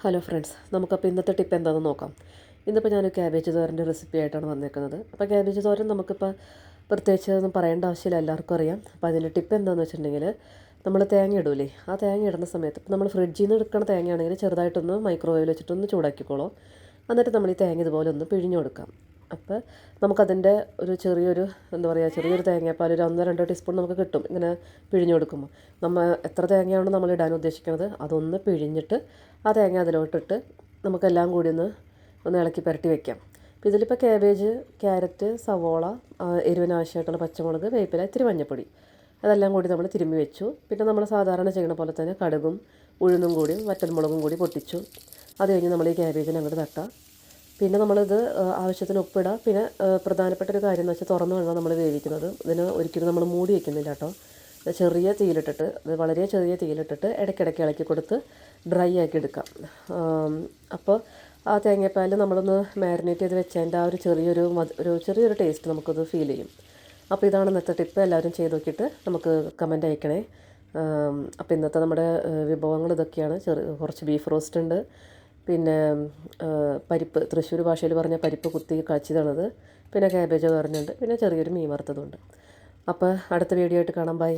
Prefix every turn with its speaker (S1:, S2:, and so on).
S1: Hello friends നമുക്കപ്പോൾ ഇന്നത്തെ tip എന്താണെന്ന് നോക്കാം. ഇന്നിപ്പോൾ ഞാൻ ക്യാബേജ് തോരന്റെ റെസിപ്പി ആയിട്ടാണ് വന്നേക്കുന്നത്. അപ്പോൾ ക്യാബേജ് തോരൻ നമുക്കിപ്പോൾ പ്രത്യേകിച്ച് ഒന്നും പറയേണ്ട ആവശ്യമില്ല എല്ലാവർക്കും അറിയാം. അപ്പോൾ അതിന്റെ ടിപ്പ് എന്താണെന്ന് വെച്ചിട്ടുണ്ടെങ്കിൽ നമ്മൾ തേങ്ങ ഇടൂലേ ആ തേങ്ങ ഇടുന്ന സമയത്ത് ഇപ്പോൾ നമ്മൾ ഫ്രിഡ്ജിൽ നിന്ന് എടുക്കുന്ന തേങ്ങയാണെങ്കിൽ ചെറുതായിട്ടൊന്ന് മൈക്രോവേവിൽ വെച്ചിട്ടൊന്ന് ചൂടാക്കിക്കോളൂ. എന്നിട്ട് നമ്മൾ ഈ തേങ്ങ ഇതുപോലെ ഒന്ന് പിഴിഞ്ഞു കൊടുക്കാം. അപ്പോൾ നമുക്കതിന്റെ ഒരു ചെറിയൊരു എന്താ പറയുക ചെറിയൊരു തേങ്ങാപ്പാൽ ഒരു ഒന്നോ രണ്ടോ ടീസ്പൂൺ നമുക്ക് കിട്ടും. ഇങ്ങനെ പിഴിഞ്ഞു കൊടുക്കുമ്പോൾ. നമ്മൾ എത്ര തേങ്ങയാണോ നമ്മൾ ഇടാൻ ഉദ്ദേശിക്കുന്നത് അതൊന്ന് പിഴിഞ്ഞിട്ട് ആ തേങ്ങ അതിലോട്ടിട്ട് നമുക്കെല്ലാം കൂടി ഒന്ന് ഒന്ന് ഇളക്കി പുരട്ടി വെക്കാം. അപ്പോൾ ഇതിലിപ്പോൾ കാബേജ് ക്യാരറ്റ് സവോള എരിവിനാവശ്യമായിട്ടുള്ള പച്ചമുളക് വേപ്പില ഇത്തിരി മഞ്ഞൾപ്പൊടി അതെല്ലാം കൂടി നമ്മൾ തിരുമ്മി വെച്ചു. പിന്നെ നമ്മൾ സാധാരണ ചെയ്യുന്ന പോലെ തന്നെ കടുകും ഉഴുന്നും കൂടി വറ്റൽമുളകും കൂടി പൊട്ടിച്ചു. അത് കഴിഞ്ഞ് നമ്മൾ ഈ ക്യാബേജിനെ അങ്ങോട്ട് തട്ടാം. പിന്നെ നമ്മളിത് ആവശ്യത്തിന് ഉപ്പിടുക പിന്നെ പ്രധാനപ്പെട്ട ഒരു കാര്യം എന്ന് വെച്ചാൽ തുറന്നു വേണം നമ്മൾ വേവിക്കുന്നത്. ഇതിന് ഒരിക്കലും നമ്മൾ മൂടി വയ്ക്കുന്നില്ല കേട്ടോ. ചെറിയ തീയിലിട്ടിട്ട് അത് വളരെ ചെറിയ തീയിലിട്ടിട്ട് ഇടയ്ക്കിടയ്ക്ക് ഇളക്കി കൊടുത്ത് ഡ്രൈ ആക്കി എടുക്കാം. അപ്പോൾ ആ തേങ്ങാപ്പാൽ നമ്മളൊന്ന് മാരിനേറ്റ് ചെയ്ത് വെച്ചതിന്റെ ആ ഒരു ചെറിയൊരു ഒരു ചെറിയൊരു ടേസ്റ്റ് നമുക്കത് ഫീൽ ചെയ്യും. അപ്പോൾ ഇതാണ് ഇന്നത്തെ ടിപ്പ് എല്ലാവരും ചെയ്ത് നോക്കിയിട്ട് നമുക്ക് കമന്റ് അയക്കണേ. അപ്പോൾ ഇന്നത്തെ നമ്മുടെ വിഭവങ്ങൾ ഇതൊക്കെയാണ്. ചെറു കുറച്ച് ബീഫ് റോസ്റ്റ് ഉണ്ട്. പിന്നെ പരിപ്പ് തൃശ്ശൂർ ഭാഷയിൽ പറഞ്ഞ പരിപ്പ് കുത്തി കാച്ചിയതാണത്. പിന്നെ ക്യാബേജ് പറഞ്ഞുണ്ട് പിന്നെ ചെറിയൊരു മീൻ വറുത്തതുണ്ട്. അപ്പോൾ അടുത്ത വീഡിയോ ആയിട്ട് കാണാം. ബൈ